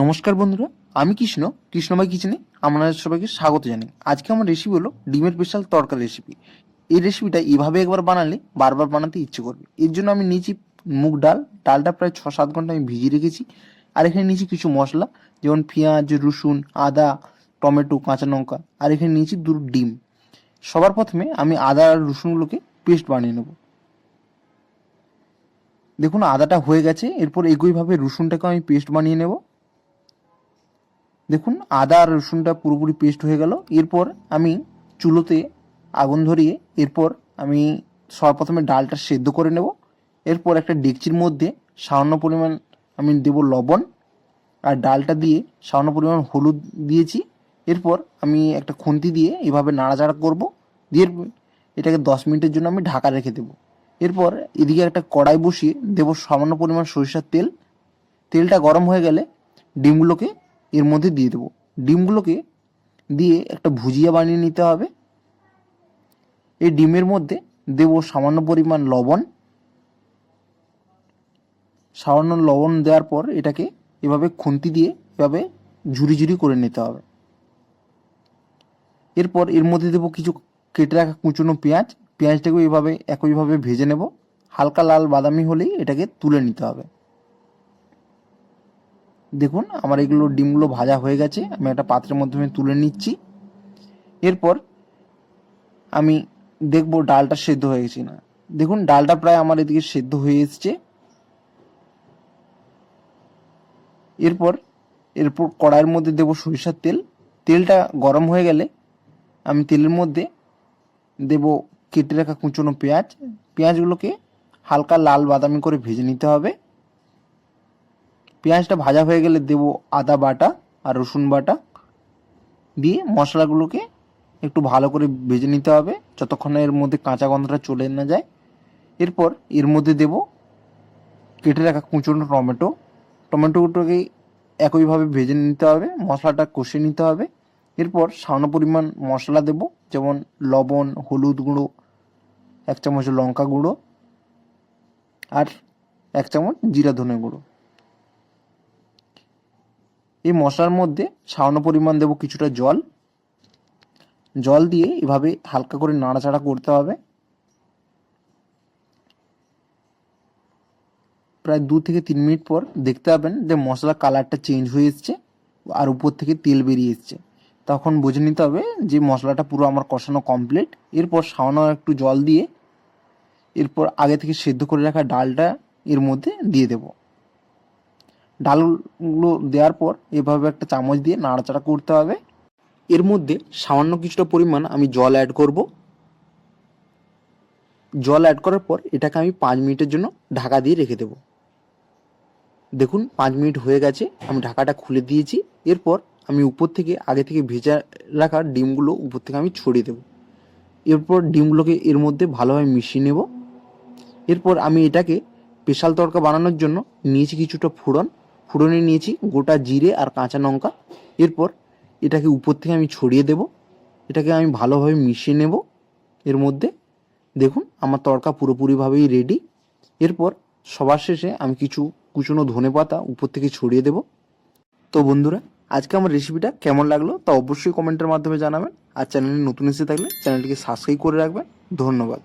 নমস্কার বন্ধুরা, আমি কৃষ্ণ কৃষ্ণভাই কিচেনে আপনাদের সবাইকে স্বাগত জানাই। আজকে আমার রেসিপি হলো ডিমের স্পেশাল তরকারি রেসিপি এই রেসিপিটা এভাবে একবার বানালে বারবার বানাতে ইচ্ছে করবে। এর জন্য আমি নিয়েছি মুগ ডাল। ডালটা প্রায় ছ সাত ঘণ্টা আমি ভিজিয়ে রেখেছি। আর এখানে নিয়েছি কিছু মশলা, যেমন পেঁয়াজ, রসুন, আদা, টমেটো, কাঁচা লঙ্কা। আর এখানে নিয়েছি দুটো ডিম। সবার প্রথমে আমি আদা আর রসুনগুলোকে পেস্ট বানিয়ে নেব। দেখুন, আদাটা হয়ে গেছে। এরপর একইভাবে রসুনটাকে আমি পেস্ট বানিয়ে নেব। দেখুন, আদা আর রসুনটা পুরোপুরি পেস্ট হয়ে গেল। এরপর আমি চুলোতে আগুন ধরিয়ে এরপর আমি সর্বপ্রথমে ডালটা সেদ্ধ করে নেব। এরপর একটা ডেকচির মধ্যে সামান্য পরিমাণ আমি দেব লবণ আর ডালটা দিয়ে সামান্য পরিমাণ হলুদ দিয়েছি। এরপর আমি একটা খুন্তি দিয়ে এভাবে নাড়াচাড়া করব। দিয়ে এটাকে দশ মিনিটের জন্য আমি ঢাকা রেখে দেবো। এরপর এদিকে একটা কড়াই বসিয়ে দেবো সামান্য পরিমাণ সরিষার তেল। তেলটা গরম হয়ে গেলে ডিমগুলোকে এর মধ্যে দিয়ে দেবো। ডিমগুলোকে দিয়ে একটা ভুজিয়া বানিয়ে নিতে হবে। এই ডিমের মধ্যে দেব সামান্য পরিমাণ লবণ। সামান্য লবণ দেওয়ার পর এটাকে এভাবে খুন্তি দিয়ে এভাবে ঝুরি ঝুরি করে নিতে হবে। এরপর এর মধ্যে দেবো কিছু কেটে রাখা কুচনো পেঁয়াজ। পেঁয়াজটাকেও এভাবে একইভাবে ভেজে নেব। হালকা লাল বাদামি হলেই এটাকে তুলে নিতে হবে। দেখুন, আমার এগুলো ডিমগুলো ভাজা হয়ে গেছে, আমি একটা পাত্রের মাধ্যমে তুলে নিচ্ছি। এরপর আমি দেখব ডালটা সেদ্ধ হয়ে গেছে না দেখুন, ডালটা প্রায় আমার এদিকে সেদ্ধ হয়ে এসছে। এরপর এরপর কড়াইয়ের মধ্যে দেবো সরিষার তেল। তেলটা গরম হয়ে গেলে আমি তেলের মধ্যে দেব কেটে রাখা কুচনো পেঁয়াজ। পেঁয়াজগুলোকে হালকা লাল বাদামি করে ভেজে নিতে হবে। পেঁয়াজটা ভাজা হয়ে গেলে দেব আদা বাটা আর রসুন বাটা। দিয়ে মশলাগুলোকে একটু ভালো করে ভেজে নিতে হবে, যতক্ষণ এর মধ্যে কাঁচা গন্ধটা চলে না যায়। এরপর এর মধ্যে দেব কেটে রাখা কুচনো টমেটো। টমেটোটাকে একইভাবে ভেজে নিতে হবে, মশলাটা কষে নিতে হবে। এরপর সামান্য পরিমাণ মশলা দেব, যেমন লবণ, হলুদ গুঁড়ো, এক চামচ লঙ্কা গুঁড়ো আর এক চামচ জিরা ধনে গুঁড়ো। এই মশলার মধ্যে সামান্য পরিমাণ দেব কিছুটা জল। জল দিয়ে এভাবে হালকা করে নাড়াচাড়া করতে হবে। প্রায় দু থেকে তিন মিনিট পর দেখতে পাবেন যে মশলার কালারটা চেঞ্জ হয়ে এসছে আর উপর থেকে তেল বেরিয়ে এসছে। তখন বুঝে নিতে হবে যে মশলাটা পুরো আমার কষানো কমপ্লিট এরপর সামান্য একটু জল দিয়ে এরপর আগে থেকে সেদ্ধ করে রাখা ডালটা এর মধ্যে দিয়ে দেব। ডালগুলো দেওয়ার পর এভাবে একটা চামচ দিয়ে নাড়াচাড়া করতে হবে। এর মধ্যে সামান্য কিছুটা পরিমাণ আমি জল অ্যাড করব। জল অ্যাড করার পর এটাকে আমি পাঁচ মিনিটের জন্য ঢাকা দিয়ে রেখে দেব। দেখুন, পাঁচ মিনিট হয়ে গেছে, আমি ঢাকাটা খুলে দিয়েছি। এরপর আমি উপর থেকে, আগে থেকে ভেজা রাখা ডিমগুলো উপর থেকে আমি ছড়িয়ে দেবো। এরপর ডিমগুলোকে এর মধ্যে ভালোভাবে মিশিয়ে নেব। এরপর আমি এটাকে স্পেশাল তড়কা বানানোর জন্য নিয়েছি কিছুটা ফোড়ন। ফোড়নে নিয়েছি, গোটা জিরে আর কাঁচা লঙ্কা। এরপর এটাকে উপর থেকে আমি ছড়িয়ে দেব। এটাকে আমি ভালোভাবে মিশিয়ে নেব। এর মধ্যে দেখুন, আমার তড়কা পুরোপুরিভাবেই রেডি এরপর সবার শেষে আমি কিছু কুচনো ধনে পাতা উপর থেকে ছড়িয়ে দেব। তো বন্ধুরা, আজকে আমার রেসিপিটা কেমন লাগল তা অবশ্যই কমেন্টের মাধ্যমে জানাবেন। আর চ্যানেলে নতুন এসে থাকলে চ্যানেলটিকে সাবস্ক্রাইব করে রাখবেন। ধন্যবাদ।